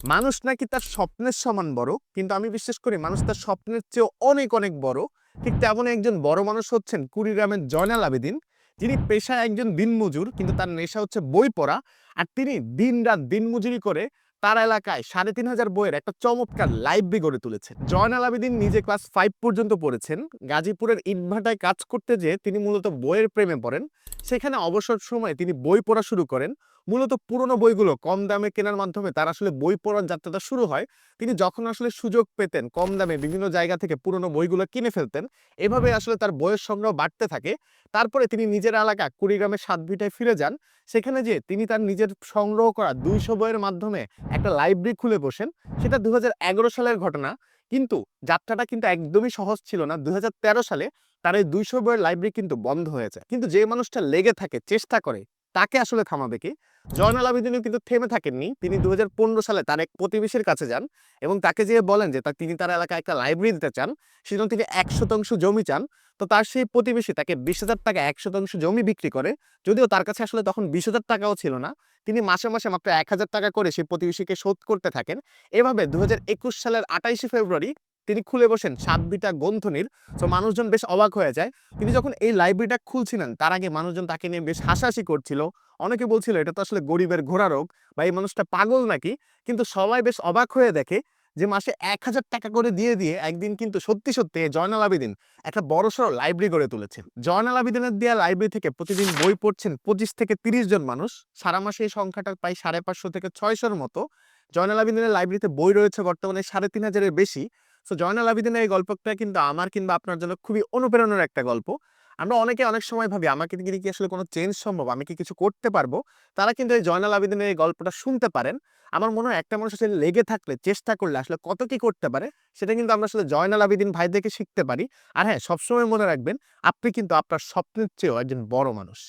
মানুষ নাকি তার স্বপ্নের সমান বড়, কিন্তু আমি বিশ্বাস করি মানুষ তার স্বপ্নের চেয়েও অনেক অনেক বড়। ঠিক তেমন একজন বড় মানুষ হচ্ছেন কুড়িগ্রামের জয়নাল আবেদিন। যিনি পেশায় একজন দিনমজুর, কিন্তু তার নেশা হচ্ছে বই পড়া। আর তিনি দিন রাত দিনমজুরি করে তার এলাকায় সাড়ে তিন হাজার বইয়ের একটা চমৎকার লাইব্রেরি গড়ে তুলেছেন। জয়নাল আবেদিন নিজে ক্লাস ফাইভ পর্যন্ত পড়েছেন। গাজীপুরের ইটভাটায় কাজ করতে যেয়ে তিনি মূলত বইয়ের প্রেমে পড়েন। সেখানে অবসর সময়ে তিনি বই পড়া শুরু করেন। মূলত পুরনো বইগুলো কম দামে কেনার মাধ্যমে তার আসলে বই পড়ার যাত্রাটা শুরু হয়। তিনি যখন আসলে সুযোগ পেতেন, কম দামে বিভিন্ন জায়গা থেকে পুরনো বইগুলো কিনে ফেলতেন, এভাবে আসলে তার বইয়ের সংগ্রহ বাড়তে থাকে। তারপরে তিনি নিজের এলাকা কুড়িগ্রামের সাতভিটায় ফিরে যান। সেখানে যে তিনি তার নিজের সংগ্রহ করা দুইশো বইয়ের মাধ্যমে একটা লাইব্রেরি খুলে বসেন। সেটা দু হাজার এগারো সালের ঘটনা। কিন্তু যাত্রাটা কিন্তু একদমই সহজ ছিল না। দুই হাজার তেরো সালে তার এই দুইশো বইয়ের লাইব্রেরি কিন্তু বন্ধ হয়ে যায়। কিন্তু যে মানুষটা লেগে থাকে, চেষ্টা করে, তাকে আসলে থামাবে কি? জয়নাল আবেদিনও কিন্তু থেমে থাকেননি। তিনি দুহাজার পনেরো সালে তার এক প্রতিবেশীর কাছে যান এবং তাকে যে বলেন যে তিনি তার এলাকায় একটা লাইব্রেরি দিতে চান, সেজন্য তিনি এক শতাংশ জমি চান। তো তার সেই প্রতিবেশী তাকে বিশ হাজার টাকা, এক শতাংশ জমি বিক্রি করে। যদিও তার কাছে আসলে তখন বিশ হাজার টাকাও ছিল না, তিনি মাসে মাসে মাত্র এক হাজার টাকা করে সেই প্রতিবেশীকে শোধ করতে থাকেন। এভাবে দু হাজার একুশ সালের আঠাইশে ফেব্রুয়ারি তিনি খুলে বসেন, সাত বিটা গ্রন্থনির তো মানুষজন বেশ অবাক হয়ে যায়। তিনি যখন এই লাইব্রেরিটা খুলছিলেন, তার আগে মানুষজন তাকে নিয়ে বেশ হাসাহাসি করছিল। অনেকে বলছিল, এটা তো আসলে গরিবের ঘোড়া রোগ বা এই মানুষটা পাগল নাকি? কিন্তু সবাই বেশ অবাক হয়ে দেখে যে মাসে এক হাজার টাকা করে দিয়ে দিয়ে একদিন কিন্তু সত্যি সত্যি জয়নাল আবেদিন একটা বড়সড় লাইব্রেরি গড়ে তুলেছেন জয়নাল আবেদিনের দেওয়া লাইব্রেরি থেকে প্রতিদিন বই পড়ছেন পঁচিশ থেকে তিরিশ জন মানুষ। সারা মাসে এই সংখ্যাটা প্রায় সাড়ে পাঁচশো থেকে ছয়শোর মতো। জয়নাল আবেদিনের লাইব্রেরিতে বই রয়েছে বর্তমানে সাড়ে তিন হাজারের বেশি। সো জয়নাল আবেদিনের এই গল্পটা কিন্তু আমার কিংবা আপনার জন্য খুবই অনুপ্রেরণার একটা গল্প। আমরা অনেকে অনেক সময় ভাবি, আমাকে দিয়ে কি আসলে কোনো চেঞ্জ সম্ভব? আমি কি কিছু করতে পারব? তারা কিন্তু এই জয়নাল আবেদিনের এই গল্পটা শুনতে পারেন। আমার মনে হয় একটা মানুষ আসলে লেগে থাকলে, চেষ্টা করলে আসলে কত কি করতে পারে, সেটা কিন্তু আমরা আসলে জয়নাল আবেদিন ভাই থেকে শিখতে পারি। আর হ্যাঁ সবসময় মনে রাখবেন, আপনি কিন্তু আপনার স্বপ্নের চেয়েও একজন বড় মানুষ।